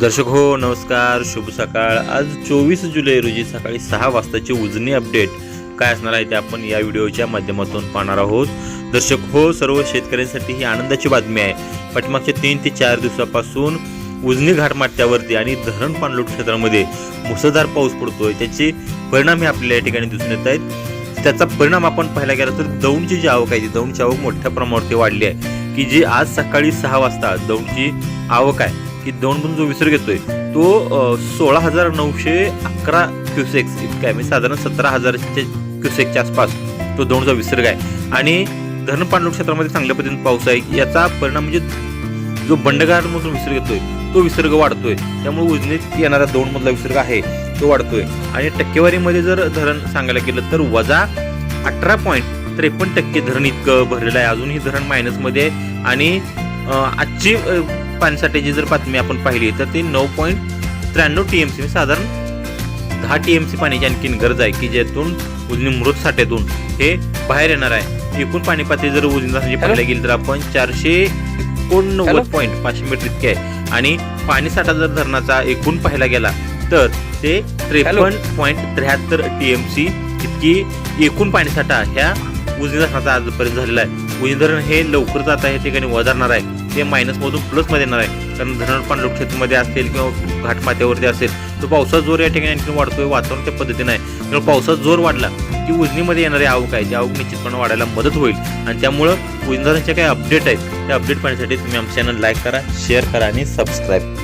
दर्शक हो नमस्कार शुभ सकाळ. आज चोवीस जुलै रोजी सकाळी सहा वाजताची उजनी अपडेट काय असणार आहे ते आपण या व्हिडिओच्या माध्यमातून पाहणार आहोत. दर्शक हो सर्व शेतकऱ्यांसाठी ही आनंदाची बातमी आहे. पाठीमागच्या तीन ते चार दिवसापासून उजनी घाटमाट्यावरती आणि धरण पाणलोट क्षेत्रामध्ये मुसळधार पाऊस पडतोय. त्याचे परिणाम हे आपल्याला या ठिकाणी दिसून येत आहेत. त्याचा परिणाम आपण पाहायला गेला तर दौंडची जी आवक आहे ती दौंडची आवक मोठ्या प्रमाणावरती वाढली आहे. की जी आज सकाळी सहा वाजता दौंडची आवक आहे की दौंडमधून जो विसर्ग येतोय तो सोळा हजार नऊशे अकरा क्युसेक्स इतका आहे. म्हणजे साधारण सतरा हजारच्या क्युसेकच्या आसपास तो दौंडचा विसर्ग आहे. आणि धरण पाणलोट क्षेत्रामध्ये चांगल्या पद्धतीने पाऊस आहे. याचा परिणाम म्हणजे जो बंडगारमधून विसर्ग येतोय तो विसर्ग वाढतोय. त्यामुळे उजनीत येणारा दौंडमधला विसर्ग आहे तो वाढतोय. आणि टक्केवारीमध्ये जर धरण सांगायला गेलं तर वजा अठरा पॉईंट त्रेपन्न टक्के धरण इतकं भरलेलं आहे. अजूनही धरण मायनसमध्ये आहे. आणि आजची अं, पाणसाठ्याची जर बातमी आपण पाहिली तर ती नऊ पॉईंट त्र्याण्णव टी एम सी साधारण दहा टी एम सी पाण्याची आणखीन गरज आहे की ज्यातून उजनी मृत साठ्यातून हे बाहेर येणार आहे. एकूण पाणी पातळी जर उजनी पाहायला गेली तर आपण चारशे एकोणनव्वद पॉईंट पाचशे मीटर इतके आहे. आणि पाणी साठा जर धरणाचा एकूण पाहायला गेला तर ते त्रेपन्न पॉईंट त्र्याहत्तर टी एम सी इतकी एकूण पाणीसाठा ह्या उजनी धरणाचा आजपर्यंत झालेला आहे. उजनीधरण हे लवकर जात या ठिकाणी वधारणार आहे. ते मायनसमधून प्लसमध्ये येणार आहे. कारण धरण पण लोकक्षेत्रामध्ये असेल किंवा घाटमाथ्यावरती असेल तर पावसाचा जोर या ठिकाणी आणखी वाढतोय वातावरण त्या पद्धतीने आहे. त्यामुळे पावसाचा जोर वाढला की उजनीमध्ये येणारी आवक आहे. ती आवक निश्चितपणे वाढायला मदत होईल. आणि त्यामुळं उजनी काही अपडेट आहेत त्या अपडेट पाहण्यासाठी तुम्ही आमच्या चॅनल लाईक करा शेअर करा आणि सबस्क्राईब